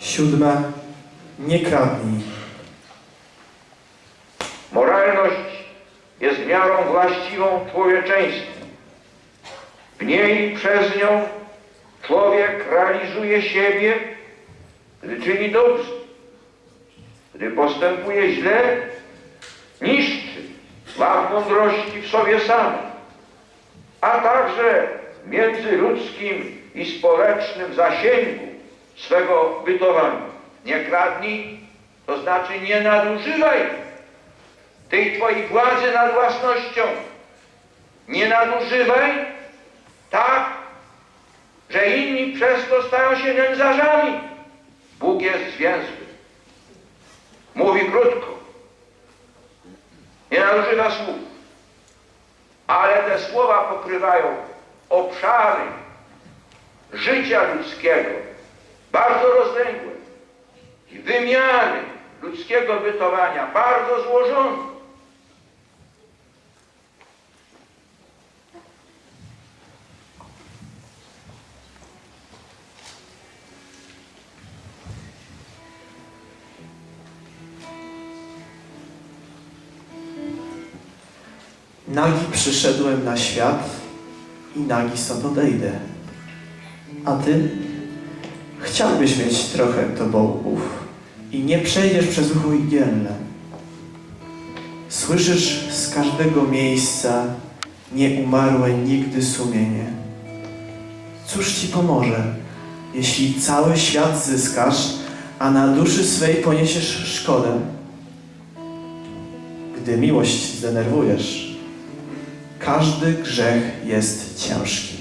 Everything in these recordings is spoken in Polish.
Siódme. Nie kradnij. Moralność jest miarą właściwą człowieczeństwu. W niej przez nią człowiek realizuje siebie, gdy czyni dobrze. Gdy postępuje źle, niszczy ład mądrości w sobie samym, a także międzyludzkim i społecznym zasięgu swego bytowania. Nie kradnij, to znaczy nie nadużywaj tej Twojej władzy nad własnością. Nie nadużywaj tak, że inni przez to stają się nędzarzami. Bóg jest zwięzły. Mówi krótko. Nie nadużywa słów. Ale te słowa pokrywają obszary życia ludzkiego, bardzo rozległe i wymiary ludzkiego bytowania, bardzo złożone. Nagi przyszedłem na świat i nagi stąd odejdę. A ty? Chciałbyś mieć trochę tobołków i nie przejdziesz przez ucho igielne. Słyszysz z każdego miejsca nieumarłe nigdy sumienie. Cóż ci pomoże, jeśli cały świat zyskasz, a na duszy swej poniesiesz szkodę? Gdy miłość zdenerwujesz, każdy grzech jest ciężki.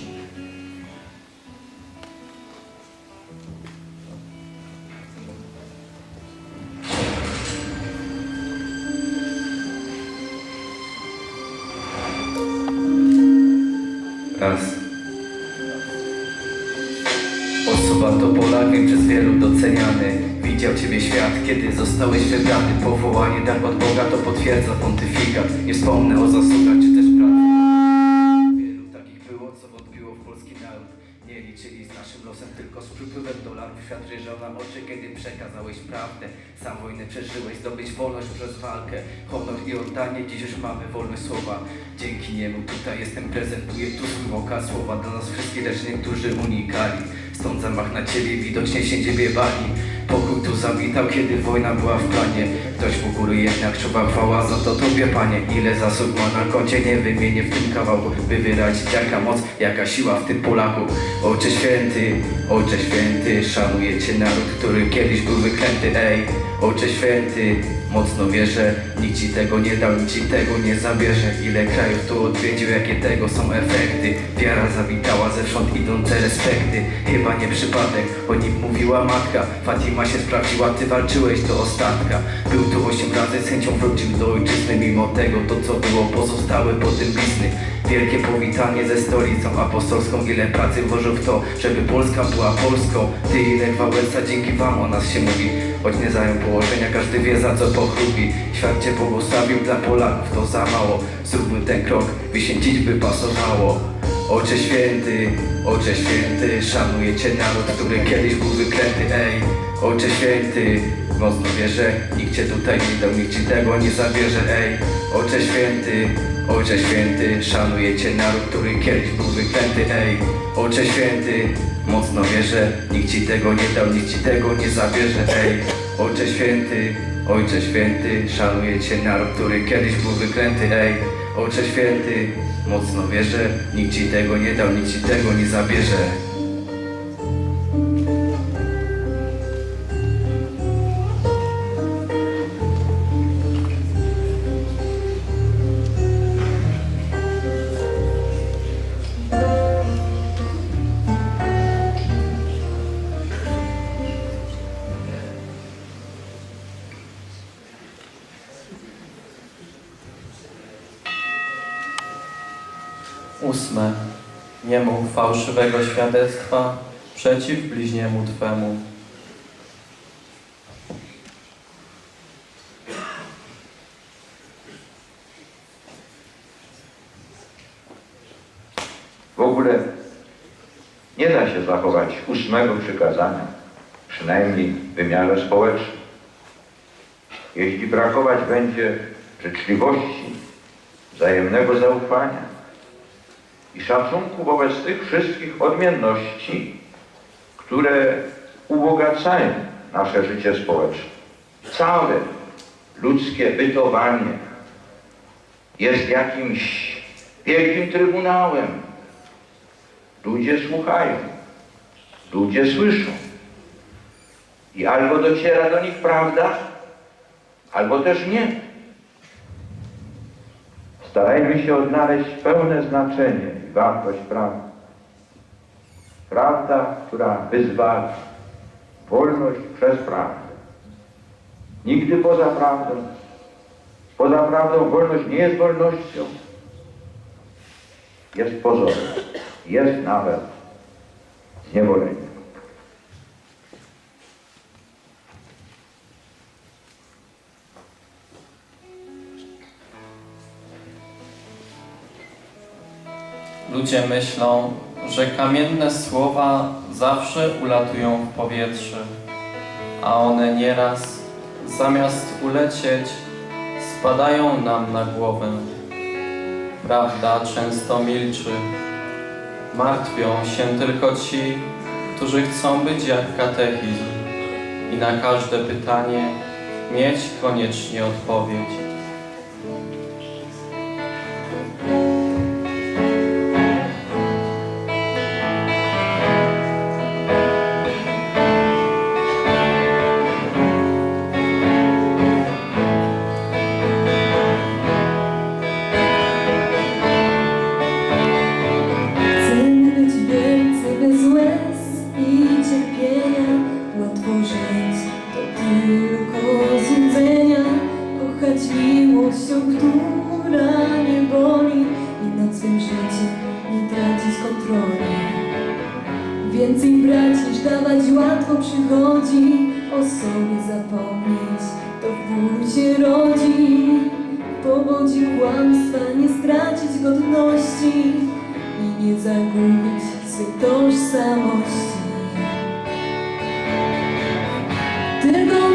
Widział Ciebie świat, kiedy zostałeś wybrany. Powołanie dar od Boga to potwierdza pontyfikat. Nie wspomnę o zasługach czy też pracy. Wielu takich było, co wątpiło w polski naród. Nie liczyli z naszym losem, tylko z przypływem dolarów. Świat na oczy, kiedy przekazałeś prawdę. Sam wojnę przeżyłeś, zdobyć wolność przez walkę. Honor i oddanie, dziś już mamy wolność słowa. Dzięki niemu tutaj jestem, prezentuję tu swój Słowa dla nas wszystkich, lecz niektórzy unikali Stąd zamach na ciebie, widocznie się ciebie bali Pokój tu zawitał, kiedy wojna była w planie. Ktoś u góry jednak czuwa chwała za to Tobie Panie. Ile zasług ma na koncie, nie wymienię w tym kawałku By wyrazić jaka moc, jaka siła w tym Polaku. Ojcze Święty, Ojcze Święty Szanuję Cię naród, który kiedyś był wyklęty Ej, Ojcze Święty Mocno wierzę, nikt Ci tego nie dał, nikt Ci tego nie zabierze. Ile krajów tu odwiedził, jakie tego są efekty. Wiara zawitała zewsząd idące respekty. Chyba nie przypadek, o nim mówiła matka. Fatima się sprawdziła, Ty walczyłeś do ostatka. Był tu osiem razy, z chęcią wrócił do ojczyzny Mimo tego, to co było pozostałe po tym blizny Wielkie powitanie ze stolicą apostolską. Ile pracy włożył w to, żeby Polska była Polską? Ty ile Wałęsa, dzięki Wam o nas się mówi. Choć nie zajął położenia, każdy wie za co pochlubi. Świat Cię błogosławił dla Polaków, to za mało. Zróbmy ten krok, wyświęcić by pasowało. Ojcze Święty, Ojcze Święty Szanuję Cię naród, który kiedyś był wyklęty. Ej, Ojcze Święty Mocno wierzę, nikt Cię tutaj nie dał, nikt Ci tego nie zabierze. Ej, Ojcze Święty, Ojcze Święty Szanuję Cię naród, który kiedyś był wyklęty Ej, Ojcze Święty Mocno wierzę, nikt Ci tego nie dał, nikt Ci tego nie zabierze. Ej, Ojcze Święty, Ojcze Święty Szanuję Cię naród, który kiedyś był wyklęty Ej, Ojcze Święty Mocno wierzę, nikt Ci tego nie dał, nikt Ci tego nie zabierze Ósme. Nie mów fałszywego świadectwa przeciw bliźniemu Twemu. W ogóle nie da się zachować ósmego przykazania przynajmniej w wymiarze społecznym. Jeśli brakować będzie życzliwości, wzajemnego zaufania i szacunku wobec tych wszystkich odmienności, które ubogacają nasze życie społeczne. Całe ludzkie bytowanie jest jakimś wielkim trybunałem. Ludzie słuchają, ludzie słyszą. I albo dociera do nich prawda, albo też nie. Starajmy się odnaleźć pełne znaczenie wartość prawdy. Prawda, która wyzwala. Wolność przez prawdę. Nigdy poza prawdą. Poza prawdą wolność nie jest wolnością. Jest pozorem. Jest nawet zniewoleniem. Ludzie myślą, że kamienne słowa zawsze ulatują w powietrze, a one nieraz, zamiast ulecieć, spadają nam na głowę. Prawda często milczy. Martwią się tylko ci, którzy chcą być jak katechizm i na każde pytanie mieć koniecznie odpowiedź. Tylko miłość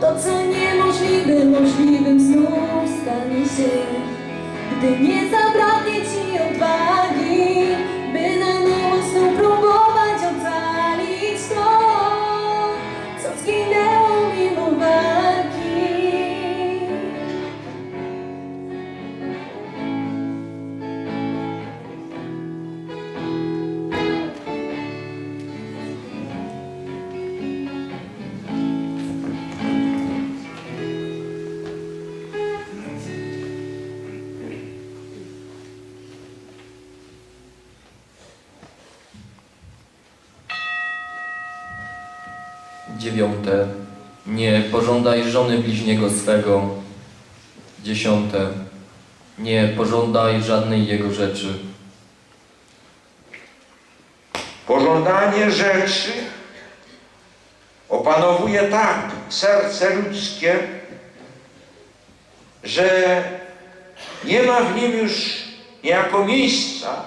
To co niemożliwe, możliwym znów stanie się, gdy nie zabraknie ci odwagi, Dziewiąte. Nie pożądaj żony bliźniego swego. Dziesiąte. Nie pożądaj żadnej jego rzeczy. Pożądanie rzeczy opanowuje tak serce ludzkie, że nie ma w nim już niejako miejsca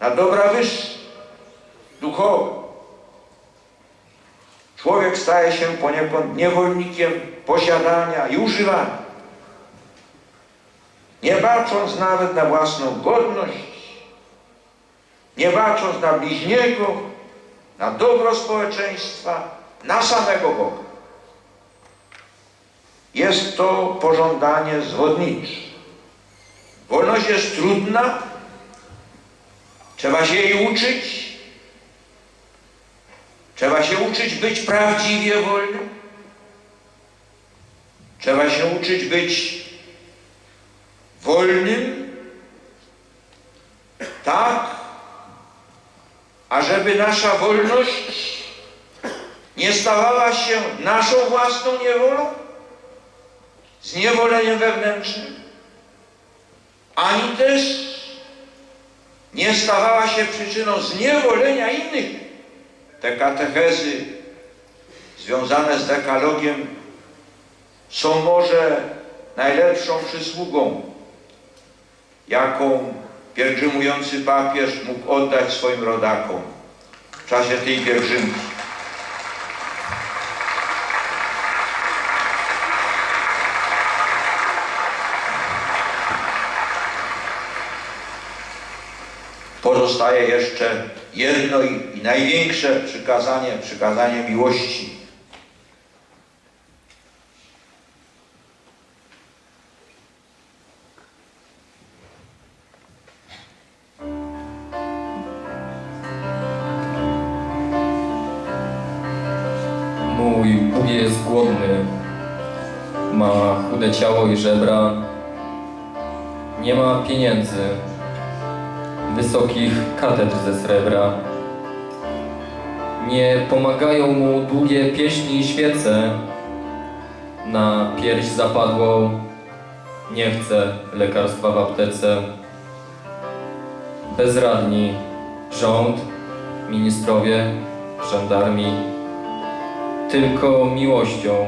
na dobra wyższe, duchowe. Staje się poniekąd niewolnikiem posiadania i używania. nie bacząc nawet na własną godność, nie bacząc na bliźniego, na dobro społeczeństwa, na samego Boga. Jest to pożądanie zwodnicze. Wolność jest trudna, trzeba się jej uczyć, trzeba się uczyć być prawdziwie wolnym, trzeba się uczyć być wolnym, tak, ażeby nasza wolność nie stawała się naszą własną niewolą, zniewoleniem wewnętrznym, ani też nie stawała się przyczyną zniewolenia innych. Te katechezy związane z dekalogiem są może najlepszą przysługą, jaką pielgrzymujący papież mógł oddać swoim rodakom w czasie tej pielgrzymki. Pozostaje jeszcze jedno i, i największe przykazanie, przykazanie miłości. Mój Bóg jest głodny, ma chude ciało i żebra, nie ma pieniędzy, wysokich katedr ze srebra. Nie pomagają mu długie pieśni i świece, na pierś zapadłą nie chce lekarstwa w aptece. Bezradni rząd, ministrowie, żandarmi, tylko miłością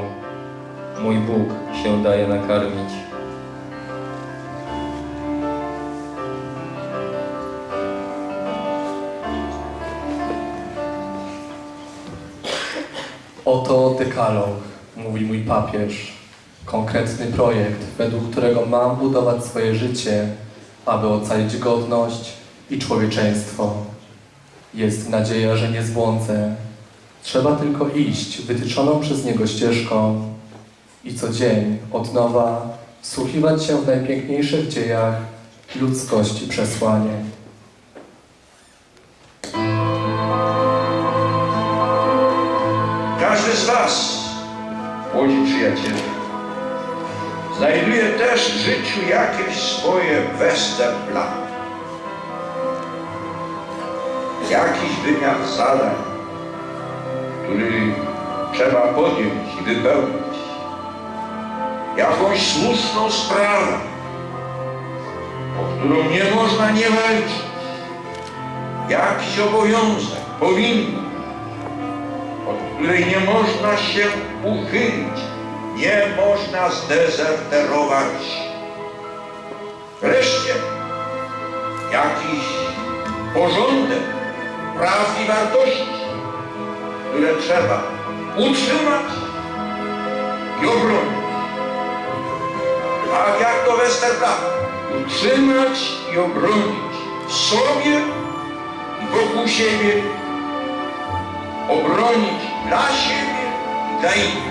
mój Bóg się daje nakarmić. Oto dekalog, mówi mój papież. Konkretny projekt, według którego mam budować swoje życie, aby ocalić godność i człowieczeństwo. Jest nadzieja, że nie zbłądzę. Trzeba tylko iść wytyczoną przez niego ścieżką i co dzień od nowa wsłuchiwać się w najpiękniejszych dziejach ludzkości przesłanie. Każdy z Was, młodzi przyjaciele, znajduje też w życiu jakieś swoje Westerplatte. Jakiś wymiar zadań, który trzeba podjąć i wypełnić. Jakąś słuszną sprawę, o którą nie można nie walczyć. Jakiś obowiązek, powinność od której nie można się uchylić, nie można zdezerterować. Wreszcie jakiś porządek praw i wartości, które trzeba utrzymać i obronić. Tak jak to Westerplatte, utrzymać i obronić sobie i wokół siebie obronić dla siebie i dla innych.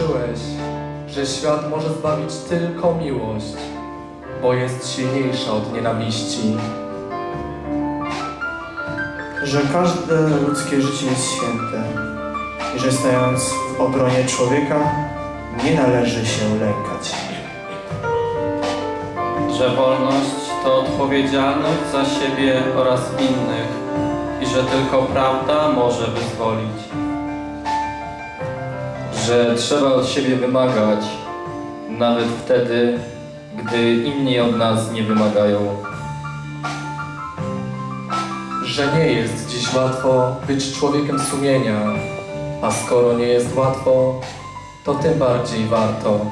Nauczyłeś, że świat może zbawić tylko miłość, bo jest silniejsza od nienawiści. Że każde ludzkie życie jest święte i że stając w obronie człowieka nie należy się lękać. że wolność to odpowiedzialność za siebie oraz innych i że tylko prawda może wyzwolić. Że trzeba od siebie wymagać, nawet wtedy, gdy inni od nas nie wymagają. Że nie jest dziś łatwo być człowiekiem sumienia, a skoro nie jest łatwo, to tym bardziej warto